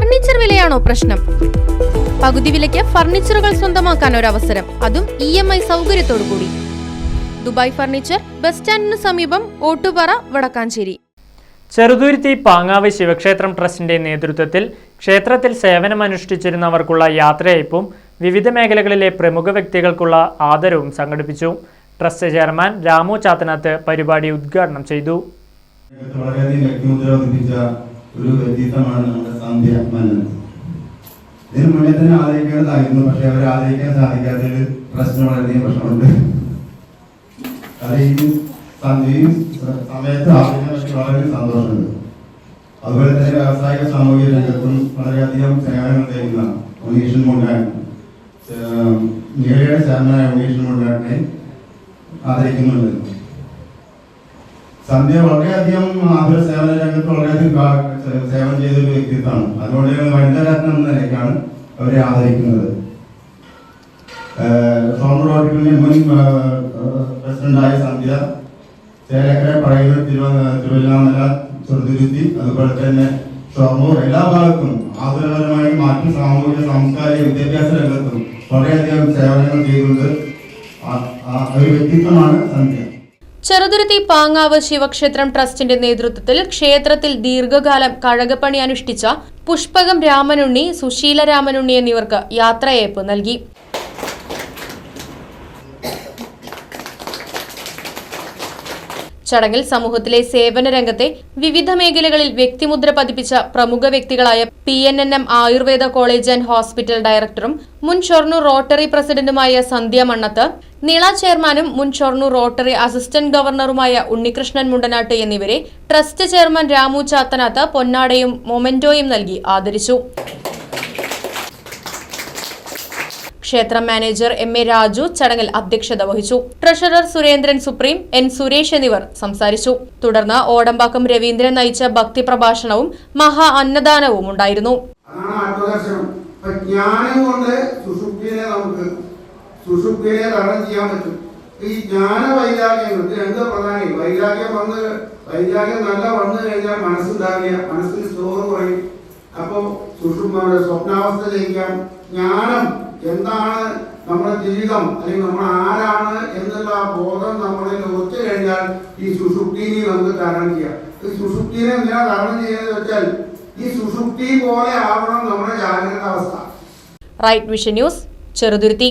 Furniture വിലയാണോ പ്രശ്നം? പകുതി വിലയ്ക്ക് ഫർണിച്ചറുകൾ സ്വന്തമാക്കാൻ ഒരു അവസരം അതും ഇ എം ഐ സൗകര്യത്തോടു കൂടി ദുബായ് ഫർണിച്ചർ ബസ് സ്റ്റാൻഡിന് സമീപം ഓട്ടുപാറ വടക്കാഞ്ചേരി. ചെറുതുരുത്തി പാങ്ങാവ് ശിവക്ഷേത്രം ട്രസ്റ്റിന്റെ നേതൃത്വത്തിൽ ക്ഷേത്രത്തിൽ സേവനമനുഷ്ഠിച്ചിരുന്നവർക്കുള്ള യാത്രയയപ്പും വിവിധ മേഖലകളിലെ പ്രമുഖ വ്യക്തികൾക്കുള്ള ആദരവും സംഘടിപ്പിച്ചു. ട്രസ്റ്റ് ചെയർമാൻ രാമു ചാത്തനാത്ത് പരിപാടി ഉദ്ഘാടനം ചെയ്തു. ഒരു സന്ധ്യ മന്നൻ ഇതിന് മുന്നേ തന്നെ ആദരിക്കേണ്ടതായിരുന്നു പക്ഷെ അവരെ ആദരിക്കാൻ സാധിക്കാത്തതിൽ പ്രശ്നം വളരെയധികം പ്രശ്നമുണ്ട്. സന്ധ്യ സമയത്ത് ആദരിക്കാൻ വളരെ സന്തോഷമുണ്ട്. അതുപോലെ തന്നെ വ്യാവസായിക സാമൂഹിക രംഗത്തും വളരെയധികം സേവനങ്ങൾ ചെയ്യുന്ന ഉണ്ണീഷൻ മുണ്ടാൻ നീളയുടെ ചെയർമാനായ ഉണ്ണീഷൻ മുണ്ടാനെ ആദരിക്കുന്നുണ്ട് സന്ധ്യ വളരെയധികം ആതുര സേവന രംഗത്ത് വളരെയധികം സേവനം ചെയ്ത ഒരു വ്യക്തിത്വമാണ്. അതുകൊണ്ട് വനിതാരത്നം എന്ന നിലയ്ക്കാണ് അവരെ ആദരിക്കുന്നത്. റോട്ടിലെ മുൻ പ്രസിഡന്റായ സന്ധ്യ ചേലക്കര തിരുവ തിരുവല്ലാമല ചെറുതുരുത്തി അതുപോലെ തന്നെ ഷൊർണൂർ എല്ലാ ഭാഗത്തും ആതുരപരമായി മാറ്റി സാമൂഹിക സാംസ്കാരിക വിദ്യാഭ്യാസ രംഗത്തും വളരെയധികം സേവനങ്ങൾ ചെയ്തുകൊണ്ട് ഒരു വ്യക്തിത്വമാണ് സന്ധ്യ. ചെറുതുരുത്തി പാങ്ങാവ് ശിവക്ഷേത്രം ട്രസ്റ്റിന്റെ നേതൃത്വത്തിൽ ക്ഷേത്രത്തിൽ ദീർഘകാലം കഴകപ്പണി അനുഷ്ഠിച്ച പുഷ്പകം രാമനുണ്ണി സുശീല രാമനുണ്ണി എന്നിവർക്ക് യാത്രയയപ്പ് നൽകി. ചടങ്ങിൽ സമൂഹത്തിലെ സേവന രംഗത്തെ വിവിധ മേഖലകളിൽ വ്യക്തിമുദ്ര പതിപ്പിച്ച പ്രമുഖ വ്യക്തികളായ P N N M Ayurveda college and hospital ഡയറക്ടറും മുൻ ഷൊർണൂർ റോട്ടറി പ്രസിഡന്റുമായ സന്ധ്യ മണ്ണത്ത് നീള ചെയർമാനും മുൻ ഷൊർണൂർ റോട്ടറി അസിസ്റ്റന്റ് ഗവർണറുമായ ഉണ്ണികൃഷ്ണൻ മുണ്ടനാട്ട് എന്നിവരെ ട്രസ്റ്റ് ചെയർമാൻ രാമു ചാത്തനാത്ത് പൊന്നാടയും മൊമെന്റോയും നൽകി ആദരിച്ചു. ക്ഷേത്ര മാനേജർ എം എ രാജു ചടങ്ങിൽ അധ്യക്ഷത വഹിച്ചു. Treasurer Surendran supreme N Suresh എന്നിവർ സംസാരിച്ചു. തുടർന്ന് ഓടമ്പാക്കം രവീന്ദ്രൻ നയിച്ച ഭക്തി പ്രഭാഷണവും മഹാ അന്നദാനവും ഉണ്ടായിരുന്നു അതാണ് ആത്മദർശനം അപ്പൊ ജ്ഞാനം കൊണ്ട് സുഷുപ്തിനെ നമുക്ക് സുഷുപ്തിനെ തരണം ചെയ്യാൻ പറ്റും. ഈ ജ്ഞാന വൈരാഗ്യങ്ങൾ ഇത് രണ്ട് പ്രധാനം വൈരാഗ്യം വന്ന് വൈരാഗ്യം നല്ല വന്നു കഴിഞ്ഞാൽ മനസ്സുണ്ടാകില്ല മനസ്സിന് സ്റ്റോർ കുറയും. അപ്പോൾ സുഷുപ്തി സ്വപ്നാവസ്ഥ ജയിക്കാം ജ്ഞാനം എന്താണ് നമ്മുടെ ജീവിതം? അല്ലെങ്കിൽ നമ്മൾ ആരാണ് എന്നുള്ള ബോധം നമ്മളിൽ ഒത്തു കഴിഞ്ഞാൽ ഈ സുഷുപ്തിനെ നമുക്ക് തരണം ചെയ്യാം. ഈ സുഷുപ്തിനെ എന്തിനാ തരണം ചെയ്യുന്നത് വെച്ചാൽ ഈ സുഷുപ്തി പോലെ ആവണം നമ്മുടെ ജാഗ്രത അവസ്ഥ റൈറ്റ് വിഷൻ ന്യൂസ് ചെറുതുരുത്തി